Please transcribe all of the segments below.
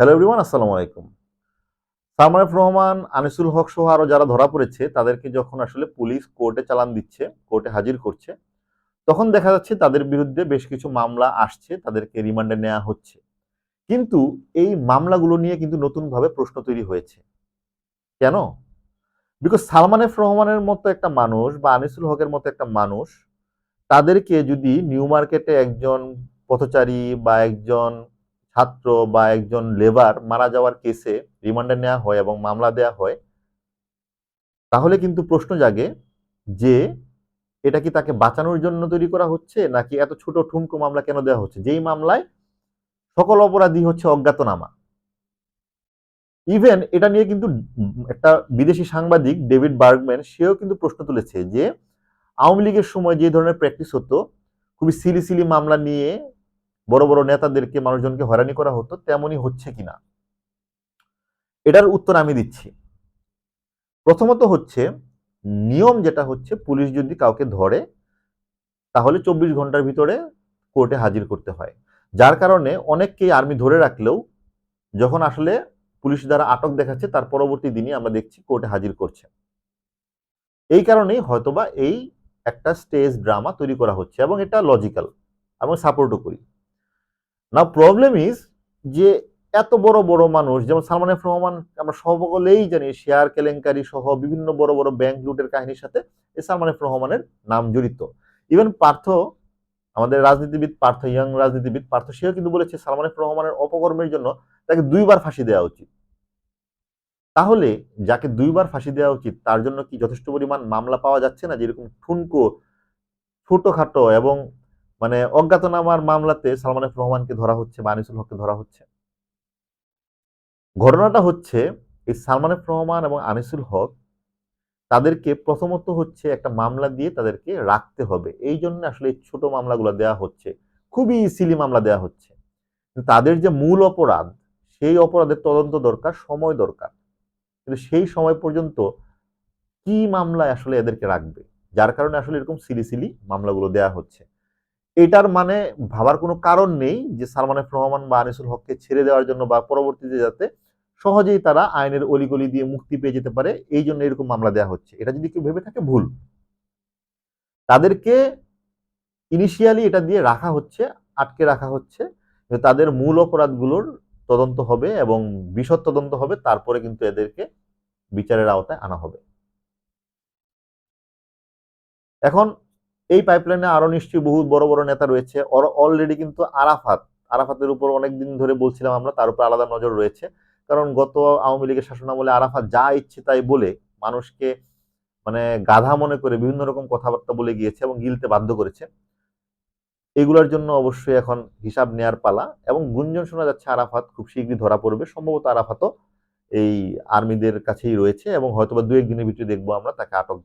Hello everyone আসসালামু আলাইকুম। Salman F Rahman, Anisul Haque সহ আরও যারা ধরা পড়েছে, তাদেরকে যখন আসলে পুলিশ কোর্টে চালান দিচ্ছে, কোর্টে হাজির করছে, তখন দেখা যাচ্ছে তাদের বিরুদ্ধে বেশ কিছু মামলা আসছে, তাদেরকে রিমান্ডে নেওয়া হচ্ছে। কিন্তু এই মামলাগুলো নিয়ে কিন্তু নতুনভাবে প্রশ্ন তৈরি হয়েছে। কেন? বিকজ সালমান এফ রহমানের মতো একটা মানুষ বা আনিসুল হকের মতো একটা মানুষ, তাদেরকে যদি নিউ মার্কেটে একজন পথচারী বা একজন ছাত্র বা একজন লেবার মারা যাওয়ার কেসে রিমান্ডে নেওয়া হয় এবং মামলা দেয়া হয়, তাহলে কিন্তু প্রশ্ন জাগে যে এটা কি তাকে বাঁচানোর জন্য তৈরি করা হচ্ছে নাকি এত ছোট ঠুনকো মামলা কেন দেওয়া হচ্ছে? যেই মামলায় সকল অপরাধী হচ্ছে অজ্ঞাতনামা। ইভেন এটা নিয়ে কিন্তু একটা বিদেশি সাংবাদিক ডেভিড বার্গম্যান, সেও কিন্তু প্রশ্ন তুলেছে যে আওয়ামী লীগের সময় যে ধরনের প্র্যাকটিস হতো, খুবই সিলি সিলি মামলা নিয়ে বড় বড় নেতাদেরকে মানুষজনকে হয়রানি করা হতো, তেমনই হচ্ছে কিনা? এটার উত্তর আমি দিচ্ছি। প্রথমত হচ্ছে, নিয়ম যেটা হচ্ছে, পুলিশ যদি কাউকে ধরে, তাহলে চব্বিশ ঘণ্টার ভিতরে কোর্টে হাজির করতে হয়। যার কারণে অনেককেই আর্মি ধরে রাখলেও, যখন আসলে পুলিশ দ্বারা আটক দেখাচ্ছে, তার পরবর্তী দিনই আমরা দেখছি কোর্টে হাজির করছে। এই কারণেই হয়তোবা এই একটা স্টেজ ড্রামা তৈরি করা হচ্ছে এবং এটা লজিক্যাল এবং সাপোর্টও করি। না প্রবলেম ইজ যে এত বড় বড় মানুষ, যেমন সালমান এফ রহমান, আমরা সকলেই জানি শেয়ার, কেলেঙ্কারি সহ বিভিন্ন বড় বড় ব্যাংক লুটের কাহিনীর সাথে এই সালমান এফ রহমানের নাম জড়িত। ইভেন পার্থ, আমাদের রাজনীতিবিদ পার্থ ইয়াং রাজনীতিবিদ পার্থ, সেও কিন্তু বলেছে সালমান এফ রহমানের অপকর্মের জন্য তাকে দুইবার ফাঁসি দেওয়া উচিত। তাহলে যাকে দুইবার ফাঁসি দেওয়া উচিত, তার জন্য কি যথেষ্ট পরিমাণ মামলা পাওয়া যাচ্ছে না? যেরকম ঠুনকো, ছোটখাটো এবং মানে অজ্ঞাতনামার মামলাতে সালমান এফ রহমানকে ধরা হচ্ছে বা আনিসুল হককে ধরা হচ্ছে। ঘটনাটা হচ্ছে, এই সালমান এফ রহমান এবং আনিসুল হক তাদেরকে প্রথমত হচ্ছে একটা মামলা দিয়ে তাদেরকে রাখতে হবে। এই জন্য আসলে ছোট মামলাগুলো দেওয়া হচ্ছে। খুবই সিলি মামলা দেওয়া হচ্ছে। তাদের যে মূল অপরাধ, সেই অপরাধের তদন্ত দরকার, সময় দরকার। কিন্তু সেই সময় পর্যন্ত কি মামলায় আসলে এদেরকে রাখবে? যার কারণে আসলে এরকম সিলি সিলি মামলাগুলো দেওয়া হচ্ছে। এটার মানে ভাবার কোনো কারণ নেই যে সালমান রহমান বা আনিসুল হককে ছেড়ে দেওয়ার জন্য বা পরবর্তীতে যাতে সহজেই তারা আইনের অলিগলি দিয়ে মুক্তি পেয়ে যেতে পারে, এই জন্য এরকম মামলা দেওয়া হচ্ছে। এটা যদি কেউ ভেবে থাকে, ভুল। তাদেরকে ইনিশিয়ালি এটা দিয়ে রাখা হচ্ছে, আটকে রাখা হচ্ছে তাদের মূল অপরাধগুলোর তদন্ত হবে এবং বিশদ তদন্ত হবে, তারপরে কিন্তু এদেরকে বিচারের আওতায় আনা হবে। এখন এই পাইপলাইনে আরও নিশ্চয়ই বহু বড় বড় নেতা রয়েছে। অলরেডি কিন্তু আরাফাত। আরাফাতের উপর অনেকদিন ধরে বলছিলাম আমরা, তার উপর আলাদা নজর রয়েছে। কারণ গত আওয়ামী লীগের শাসনামলে আরাফাত যা ইচ্ছে তাই বলে মানুষকে মানে গাধা মনে করে বিভিন্ন রকম কথাবার্তা বলে গিয়েছে এবং গিলতে বাধ্য করেছে। এগুলোর জন্য অবশ্যই এখন হিসাব নেয়ার পালা এবং গুঞ্জন শোনা যাচ্ছে আরাফাত খুব শীঘ্রই ধরা পড়বে। সম্ভবত আরাফাতও এই আর্মিদের কাছেই রয়েছে এবং হয়তোবা দু একদিনের ভিতরে দেখব আমরা তাকে আটক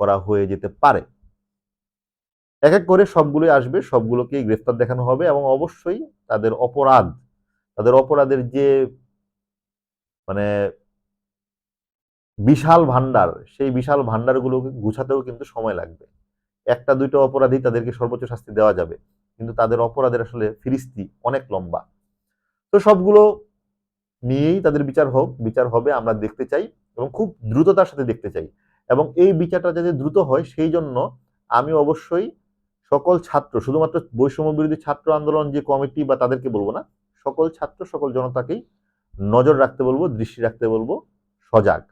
করা হয়ে যেতে পারে। এক এক করে সবগুলোই আসবে, সবগুলোকেই গ্রেফতার দেখানো হবে এবং অবশ্যই তাদের অপরাধ, তাদের অপরাধের যে মানে বিশাল ভান্ডার সেই বিশাল ভান্ডারগুলোকে গুছাতেও কিন্তু সময় লাগবে। একটা, দুইটা অপরাধী তাদেরকে সর্বোচ্চ শাস্তি দেওয়া যাবে। কিন্তু তাদের অপরাধের আসলে ফিরিস্তি অনেক লম্বা। তো সবগুলো নিয়েই তাদের বিচার হোক, বিচার হবে, আমরা দেখতে চাই এবং খুব দ্রুততার সাথে দেখতে চাই। এবং এই বিচারটা যাতে দ্রুত হয়, সেই জন্য আমি অবশ্যই সকল ছাত্র, শুধুমাত্র বৈষম্য বিরোধী ছাত্র আন্দোলন যে কমিটি বা তাদেরকে বলব না, সকল ছাত্র, সকল জনতাকেই নজর রাখতে বলব, দৃষ্টি রাখতে বলব, সজাগ।